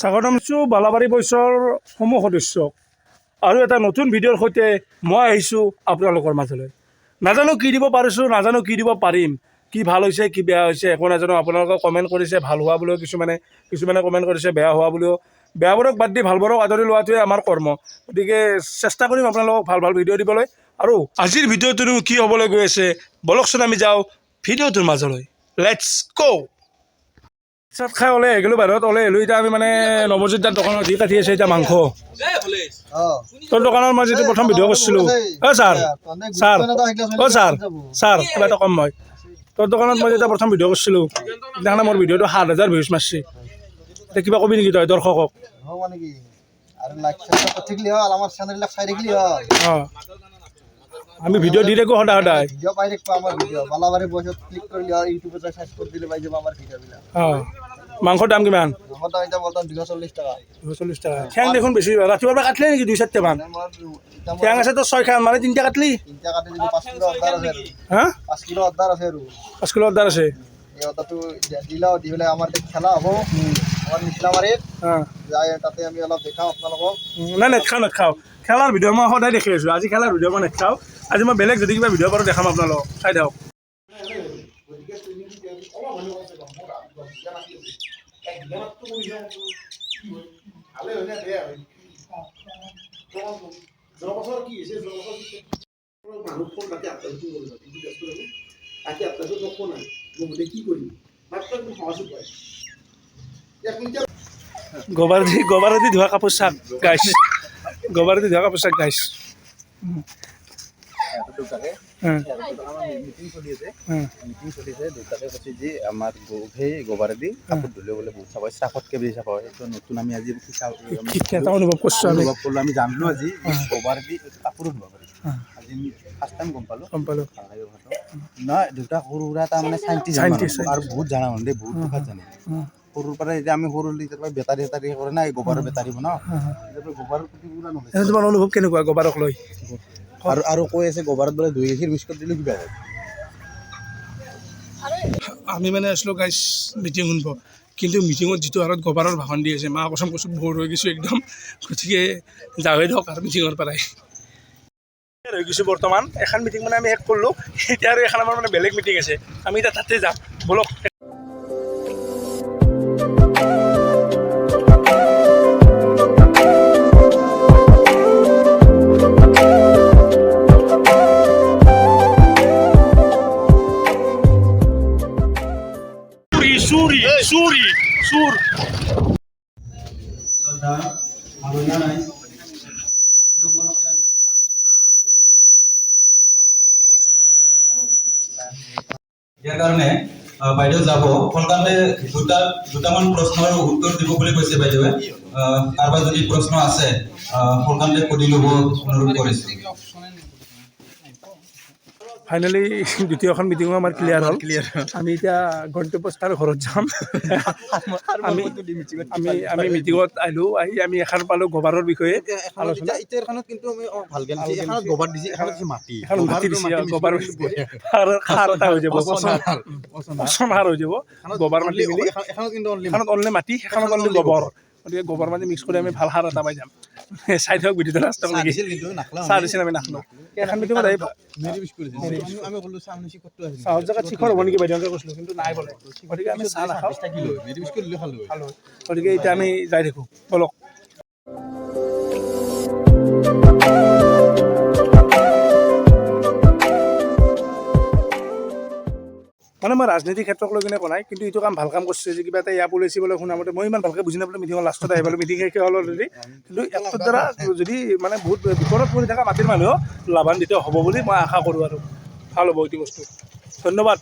স্বাগতম জনাইছোঁ বালাবাৰী বয়সৰ সমূহ সদস্যক আৰু এটা নতুন ভিডিঅ'ৰ সৈতে মই আহিছোঁ আপোনালোকৰ মাজলৈ। নাজানো কি দিব পাৰিছোঁ, নাজানো কি দিব পাৰিম, কি ভালো হৈছে, কি বেয়া হৈছে, একো নাজানো। আপোনালোকে কমেণ্ট কৰিছে, ভালো হোৱা বুলিও কিছুমানে কিছুমানে কমেণ্ট কৰিছে, বেয়া হোৱা বুলিও। বেয়াবোৰক বাদ দি ভালবোৰক আদৰি লোৱাটোৱে আমাৰ কৰ্ম। গতিকে চেষ্টা কৰিম আপোনালোকক ভালো ভালো ভিডিঅ' দিবলৈ। আৰু আজিৰ ভিডিঅ'টোনো কি হ'বলৈ গৈ আছে, বলকচোন আমি যাওঁ ভিডিঅ'টোৰ মাজলৈ। লেটছ গ' চাত খাই ওলাই আহিলোঁ বাহিৰত ওলাই আহিলোঁ এতিয়া আমি মানে নৱজিত দাৰ দোকানত দি কাটি আছে এতিয়া মাংস। তোৰ দোকানৰ মই যেতিয়া প্ৰথম ভিডিঅ' কৰিছিলোঁ। অ ছাৰ। ছাৰ। অ ছাৰ। ছাৰ কিবা এটা কম মই। তোৰ দোকানত মই যেতিয়া প্ৰথম ভিডিঅ' কৰিছিলোঁ সেইদিনাখনে মোৰ ভিডিঅ'টো সাত হাজাৰ ভিউজ মাৰছে। এতিয়া কিবা কবি নেকি তই দৰ্শকক? আমি ভিডিঅ' দি থাকোঁ সদায় সদায় ভিডিঅ' পাই থাকিব আমাৰ ভিডিঅ' বালাবাৰী বয়সত ক্লিক কৰিলে হ'ল ইউটিউবত যাই চাৰ্চ কৰি দিলে পাই যাব আমাৰ ভিডিঅ'বিলাক অঁ মাংসৰ দাম কিমান? আমাৰ দাম বৰ্তমান দুশ চল্লিছ টকা। দুশ চল্লিছ টকা। ঠেং দেখোন বেছি ৰাতিপুৱাৰ পৰা কাটলি নেকি দুই চাৰিটামান মানে মোৰ ঠেং মোৰ আছে তোৰ ছয় খান মানে তিনিটা কাটলি? তিনিটা কাটি দিলোঁ পাঁচ কিলো অৰ্ডাৰ আছে আৰু হা পাঁচ কিলো অৰ্ডাৰ আছে আৰু পাঁচ কিলো অৰ্ডাৰ আছে। এই অৰ্ডাৰটো দিলাও দি পেলাই আমাৰ খেলা হ'ব। আমাৰ নিচলামাৰীত অঁ যাই তাতে আমি অলপ দেখাওঁ আপোনালোকক। নাই নেখাওঁ নেখাওঁ খেলাৰ ভিডিঅ' মই সদায় দেখি আছোঁ। আজি খেলাৰ ভিডিঅ' মই নেখাওঁ। আজি মই বেলেগ যদি কিবা ভিডিঅ' পাৰোঁ দেখাম আপোনালোকক। চাই দিয়ক মানুহ ফোন তাতে আপডেটটো কৰিব কিন্তু ব্যস্ত থাকোঁ তাতে আপডেটটো মোক ফোন মই বোলে কি কৰিম মাত্ৰ একদম সহজে পায় এক মিনিট গোবৰ দি গোবৰে দি ধোৱা কাপোৰ চাক গাইছ গোবৰে দি ধোৱা কাপোৰ চাক গাইছ দুটাকে। অঁ মিটিং চলি আছে মিটিং চলি আছে দুটাকে কৈছে যে আমাৰ সেই গোবাৰেদি কাপোৰ ধুলে বোলে বহুত হয় চাফতকৈ বেছি চাফা সেইটো নতুন আমি আজি অনুভৱ কৰিছোঁ অনুভৱ কৰিলোঁ আমি জানিলোঁ আজি যে গোবাৰেদি কাপোৰো ধুব পাৰি। আজি ফাৰ্ষ্ট টাইম গম পালোঁ। গম পালোঁ। নহয় দেউতা সৰু সুৰা এটা মানে চাইণ্টিষ্ট আৰু বহুত জানা মানুহ দেই বহুত জানে। সৰুৰ পৰা এতিয়া আমি সৰু পৰা বেটাৰী চেটাৰী কৰে নাই গোবৰৰ বেটাৰী বনাওঁ। গোবৰৰ তোমাৰ অনুভৱ কেনেকুৱা গোবাৰক লৈ? আৰু আৰু কৈ আছে? গোবৰত বোলে দুই গাখীৰ বিস্কুট দিলে কিবা আমি মানে আছিলোঁ গাইছ মিটিং শুনিব। কিন্তু মিটিঙত যিটো হাৰত গোবাৰৰ ভাষণ দি আছে মা কচম কৈছোঁ বৰ হৈ গৈছোঁ একদম। গতিকে যাৱেই ধৰক আৰু মিটিঙৰ পৰাই। হৈ গৈছোঁ বৰ্তমান। এখন মিটিং মানে আমি শেষ কৰিলোঁ। এতিয়া আৰু এখন আমাৰ মানে বেলেগ মিটিং আছে। আমি এতিয়া তাতে যাম। বলক। ইয়াৰ কাৰণে বাইদেউ যাব। সোনকালে দুটা দুটামান প্ৰশ্নৰ উত্তৰ দিব বুলি কৈছে বাইদেৱে। কাৰোবাৰ যদি প্ৰশ্ন আছে সোনকালে সুধি ল'ব অনুৰোধ কৰিছোঁ। ফাইনেলি দ্বিতীয়খন মিটিঙো আমাৰ ক্লিয়াৰ হ'ল। ক্লিয়াৰ আমি এতিয়া গন্তব্যস্থাৰ ঘৰত যাম। আমি আমি আমি মিটিঙত আহিলোঁ। আহি আমি এখন পালোঁ গোবাৰৰ বিষয়ে। আলোচনা গোবৰ গতিকে গোবৰ মাটি মিক্স কৰি আমি ভালো সাৰ এটা পাই যাম। চাই থাকক ভিডিঅ'টো লাষ্টৰ চাহ লাগি। চাহ দিছিল আমি নাখালোঁ। এখন ক'তো আহিছিল চাহৰ জেগাত শিখৰ হ'ব নেকি? বাইদেউকে কৈছিলোঁ কিন্তু নাই বোলে। গতিকে আমি চাহ নাখাওঁ। গতিকে এতিয়া আমি যাই থাকোঁ। বলক। মানে মই ৰাজনীতিৰ ক্ষেত্ৰক লৈ কিনে কোৱা নাই কিন্তু এইটো কাম ভালো কাম কৰিছে যে কিবা এটা এয়া পলিচি বোলে শুনা মতে মই ইমান ভালকৈ বুজি নাপালোঁ মিটিঙৰ লাষ্টত আহি পালোঁ মিটিং শেষ হ'ল অলৰেডি কিন্তু এপটোৰ দ্বাৰা যদি মানে বহুত বিপদত পৰি থকা মাটিৰ মানুহেও লাভান্বিত হ'ব বুলি মই আশা কৰোঁ আৰু। ভালো হ'ব এইটো বস্তু। ধন্যবাদ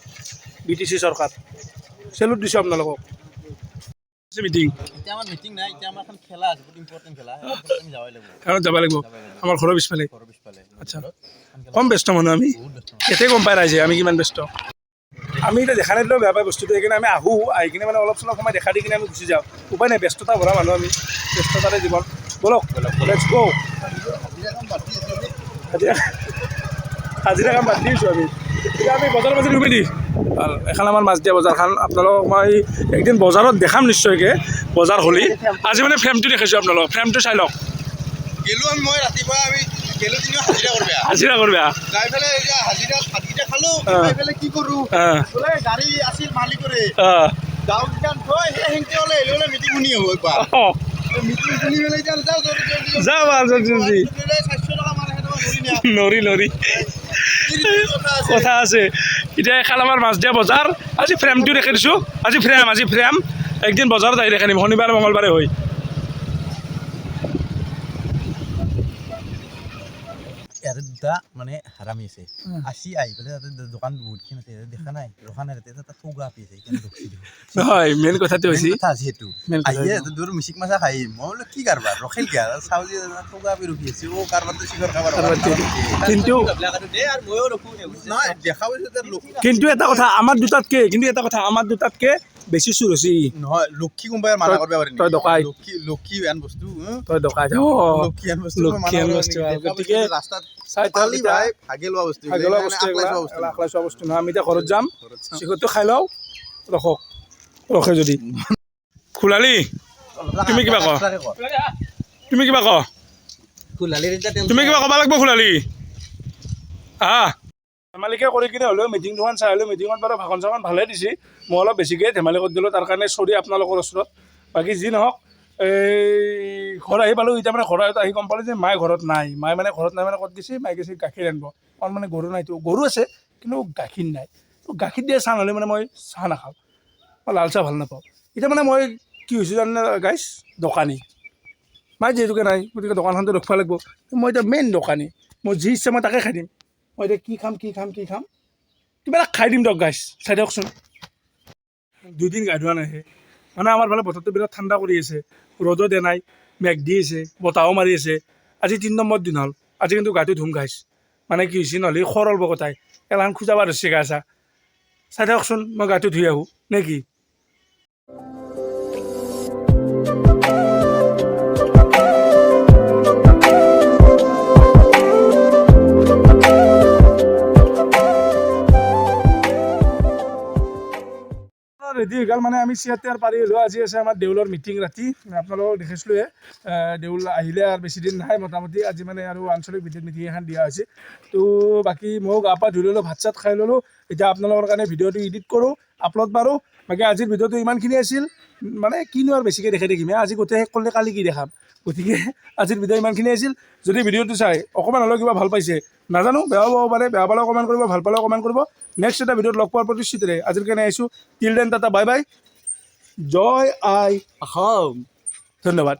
বি টি চি চৰকাৰ। চেলুট দিছোঁ আপোনালোকক। মিটিং। কাৰণ যাব লাগিব। আমাৰ ঘৰৰ পিছফালে। আচ্ছা। কম ব্যস্ত মানুহ আমি। ইয়াতে গম পাই ৰাইজে আমি কিমান ব্যস্ত? আমি এতিয়া দেখা নাই বেয়া বস্তুটো, সেইকাৰণে আমি আহোঁ, আহি কিনে মানে অলপ চলপ সময় দেখা দি কিনে আমি গুচি যাওঁ। উপায় নাই, ব্যস্ততা ভৰা মানুহ আমি, ব্যস্ততাৰে জীৱন। বলক লেটছ গ' হাজিৰা কাম বাদ দিছোঁ আমি। এতিয়া আমি বজাৰ বাজি ৰুমি দি এখন আমাৰ মাছদিয়া বজাৰখন আপোনালোকক মই একদিন বজাৰত দেখাম নিশ্চয়কৈ, বজাৰ হ'লি। আজি মানে ফ্ৰেমটো দেখাইছোঁ আপোনালোকক ফ্ৰেমটো চাই লওক। গেলো আমি মই ৰাতিপুৱা আমি গেলো দিনা হাজিৰা কৰিবা। হাজিৰা কৰবে? যাই পেলাই এতিয়া হাজিৰা ভাতকেইটা খালো। খাই পেলাই কি কৰো? বোলে গাড়ী আছিল মালিকৰে। অঁ। গাঁও থৈ সেই সেনকে ওলাই আহিলে বোলে মিটিং শুনি আহো একবাৰ। মিটিং শুনি পেলাই এতিয়া যাওঁ। যাওঁ জলদি জলদি। চাৰিশ টকা মানে নৰি নৰি। কথা আছে। এতিয়া এখন আমাৰ মাছদিয়া বজাৰ। আজি ফ্ৰেমটো দেখি দিছোঁ। আজি ফ্ৰেম আজি ফ্ৰেম একদিন বজাৰত আহি শনিবাৰ মঙলবাৰে হয় ইয়াতে দুটা মানে হাৰামি আছে আসি আহি পেলাই তাতে দোকান বহুতখিনি আছে দেখা নাই ৰখা নাই তাতে এটা থৌগা আপি আছে নহয় মেইন কথাটো হৈছে কথা আছে সেইটো আহিয়ে দূৰ মিচিক মাছা খাই মই বোলো কি কাৰবাৰ ৰখিল কিয় চাওঁ যে থৌগা আপি ৰখি আছে অ' কাৰবাৰটো চিকৰ কাৰবাৰ কাৰবাৰ কিন্তু দেখা পাইছোঁ কিন্তু এটা কথা আমাৰ দুটাতকে কিন্তু এটা কথা আমাৰ দুটাতকে বেছি চুৰ হৈছে। নহয় লক্ষী কোনোবাই মানা কৰিব পাৰে তই ডকাই। লক্ষী লক্ষী আন বস্তু? তই ডকাই লক্ষী আন বস্তু লক্ষী কৰিব বস্তু, গতিকে ৰাস্তাত চাই থাক পালি এতিয়া। ভাই ভাগে লোৱা বস্তু এইবিলাক বস্তু আকলাই চোৱা বস্তু। নহয় আমি এতিয়া ঘৰত যাম। চিকটটো খাই লওঁ। ৰখক। ৰখে যদি। খোলালি তুমি কিবা কোৱা। তুমি কিবা ক? তুমি কিবা ক'ব লাগিব খোলালি। হা ধেমালিকে কৰি কিনে হ'লেও মিটিং দুখন চাই হ'লেও মিটিঙত বাৰু ভাষণ চাখন ভালেই দিছে। মই অলপ বেছিকৈ ধেমালি কৰি দিলোঁ, তাৰ কাৰণে চৰি আপোনালোকৰ ওচৰত। বাকী যি নহওক, এই ঘৰ আহি পালোঁ, এতিয়া মানে ঘৰত আহি গম পালোঁ যে মায়ে ঘৰত নাই। মায়ে মানে ঘৰত নাই মানে ক'ত গৈছে মায়ে গৈছে গাখীৰ আনিব। কাৰণ মানে গৰু নাইতো গৰু আছে, কিন্তু গাখীৰ নাই। গাখীৰ দিয়া চাহ নহ'লে মানে মই চাহ নাখাওঁ। মই লাল চাহ ভালো নাপাওঁ। এতিয়া মানে মই কি হৈছোঁ জানে গাইছ দোকানী। মায়ে যিহেতুকে নাই, গতিকে দোকানখনটো ৰখিব লাগিব। মই এতিয়া মেইন দোকানী। মই যি ইচ্ছা মই তাকে খাই দিম। মই এতিয়া কি খাম কি খাম কি খাম? কিবা এটা খাই দিম দিয়ক গাইছ চাই দিয়কচোন। দুদিন গা ধোৱা নাহে মানে আমাৰ ফালে বতৰটো বিৰাট ঠাণ্ডা কৰি আছে। ৰ'দো দিয়া নাই, মেঘ দি আছে, বতাহো মাৰি আছে। আজি তিনি নম্বৰ দিন হ'ল। আজি কিন্তু গাটো ধুম গাইছ মানে কি হৈছে, নহ'লে সৰল বগতাই। এলান খোজাব ধৰিছে গা চা চাই দিয়কচোন, মই গাটো ধুই আহোঁ। নে কি? হৈ মানে আমি চিয়াৰ পাৰি হ'লেও আজি আছে আমাৰ দেউলৰ মিটিং ৰাতি। আপোনালোকক দেখিছিলোঁৱে দেউল আহিলে আৰু বেছি দিন নাই মোটামুটি। আজি মানে আৰু আঞ্চলিক ভিত্তিত মিটিং এখন দিয়া হৈছে। তো বাকী ময়ো গা পা ধুই ল'লোঁ, ভাত চাত খাই ল'লোঁ। এতিয়া আপোনালোকৰ কাৰণে ভিডিঅ'টো এডিট কৰোঁ আপলোড মাৰোঁ। বাকী আজিৰ ভিডিঅ'টো ইমানখিনি আছিল। মানে কিনো আৰু বেছিকৈ দেখাই থাকিম আজি গোটেই শেষ কৰিলে কালি কি দেখাম? গতিকে আজিৰ ভিডিঅ' ইমানখিনি আছিল। যদি ভিডিঅ'টো চাই অকণমান হ'লেও কিবা ভালো পাইছে, নাজানো। বেয়াও পাব পাৰে, বেয়া পালেও কমেণ্ট কৰিব, ভালো পালেও কমেণ্ট কৰিব। নেক্সট এটা ভিডিওত লগ পোৱাৰ প্রতিশ্রুতি আজিৰ কাৰণে আহিছোঁ। Till then tata bye bye জয় আই হাম ধন্যবাদ।